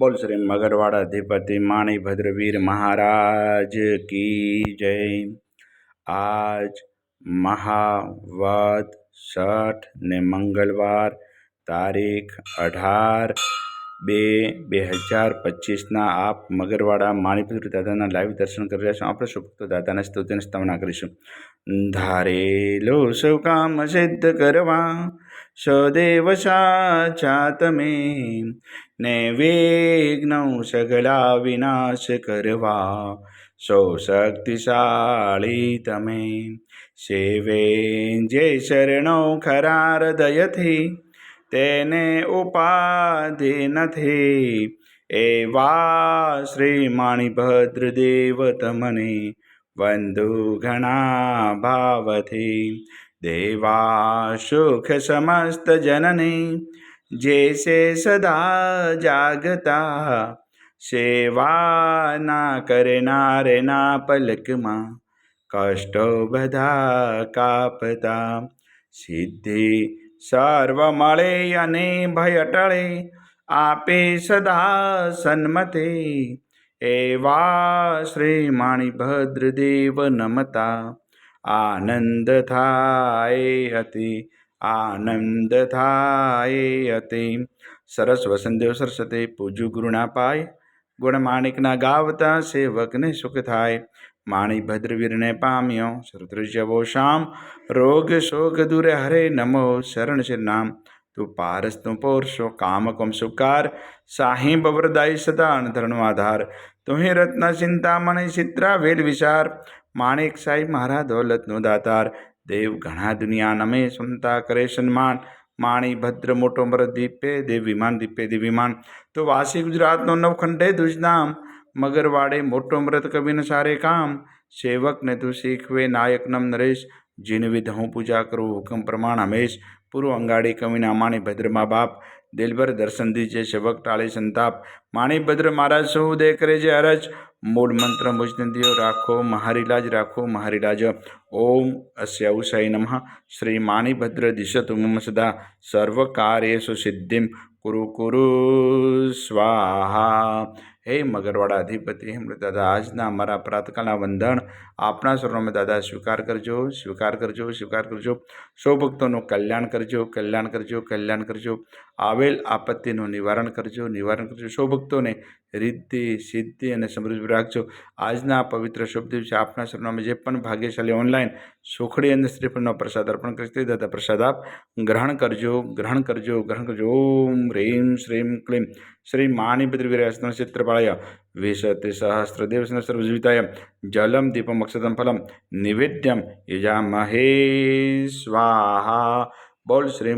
બોલ શ્રી મગરવાડા અધિપતિ માણી ભદ્રવીર મહારાજ કી જય. આજ મહાવદ છઠ ને મંગળવાર તારીખ અઢાર બે બે હજાર પચીસના આપ મગરવાડા માણીપુર દાદાના લાઈવ દર્શન કરી રહ્યા છો. આપણે સુપ્ત દાદાના સ્તુતિને સ્થાપના કરીશું. ધારેલો સૌ કામ સિદ્ધ કરવા, સદેવ સાચા તમે ને વિઘ્ન સગલા વિનાશ કરવા, સૌ શક્તિશાળી તમે, સેવે જે શરણો ખરા હૃદયથી તેને ઉપાધિ નથી, એવા શ્રી માણીભદ્ર દેવ તમને વંદુ ઘણા ભાવથી દેવા સુખ સમસ્ત જનની જેસે સદા જાગતા સેવાના કરનારના પલકમાં કષ્ટો બધા કાપતા સિદ્ધિ સર્વ મળે અને ભય ટળે આપે સદા સન્મતે એવા શ્રી માણીભદ્ર દેવ નમતા આનંદ થાય હતી આનંદ થાય હતી સરસ વસંતદેવ સરસ્વતી પૂજુ ગુરુના પાય ગુણ માણિકના ગાવતા સેવકને સુખ થાય માણી ભદ્રવીરને પામ્યો શત્રુજવો શામ રોગ શોક દૂરે હરે નમો શરણ શ્રી નામ તું પારસ તું પોરશો કામ કમ સુકાર સાહી બવરદાઈ સદા અણધરણો આધાર તુહી રત્ન ચિંતામણી ચિત્રા વેલ વિચાર માણેક સાઈ મારા દોલતનો દાતાર દેવ ઘણા દુનિયા નમે સુનતા કરે સન્માન માણી ભદ્ર મોટો મર દીપે દેવ વિમાન દીપે દેવ વિમાન તો વાસી ગુજરાતનો નવખંડે દુજનામ મગરવાડે મોટો મૃત કવિને સારે કામ સેવકને તું શીખવે નાયકનમ નરેશ જીન વિધ હું પૂજા કરું હુકમ પ્રમાણ હમેશ. પૂર્વ અંગાડી કવિના માણી ભદ્રમા બાપ. દિલભર દર્શન દીજે સેવક ટાળે સંતાપ. માણી ભદ્ર મહારાજ સૌ દે કરે જે અરજ. મૂળ મંત્ર મુજનદીઓ રાખો મહારિલાજ રાખો મહારિલાજ ઓમ અસ્ય ઉષાય નમઃ. શ્રી માણીભદ્ર દિશતુ મમ સદા. સર્વ કાર્યેષુ સિદ્ધિમ. કુરુ કુરુ સ્વાહા. હે મગરવાડા અધિપતિ હેમ દાદા, આજના અમારા પ્રાતકાળના વંદન આપણા સ્વરમાં દાદા, સ્વીકાર કરજો સ્વીકાર કરજો સ્વીકાર કરજો. સૌ ભક્તોનું કલ્યાણ કરજો કલ્યાણ કરજો કલ્યાણ કરજો. આવેલ આપત્તિનું નિવારણ કરજો નિવારણ કરજો. સૌ ભક્તોને રિદ્ધિ સિદ્ધિ અને સમૃદ્ધિ રાખજો. આજના પવિત્ર શુભ દિવસે આપણા સ્વરમાં જે પણ ભાગ્યશાળી ઓનલાઈન સુખડી અને શ્રીફળનો પ્રસાદ અર્પણ કરશે દાદા, પ્રસાદ આપ ગ્રહણ કરજો ગ્રહણ કરજો ગ્રહણ કરજો. ઓમ હ્રીમ શ્રીમ, ક્લીમ. શ્રી માણિભદ્રવીરસ્ન ચિત્રપાળય વિશતિ સહસ્રદેવસ્ન સર્વજીવિતાય જલમ દીપમ અક્ષતમ ફલમ નિવેદ્યમ યજામહે સ્વાહા બોલ શ્રી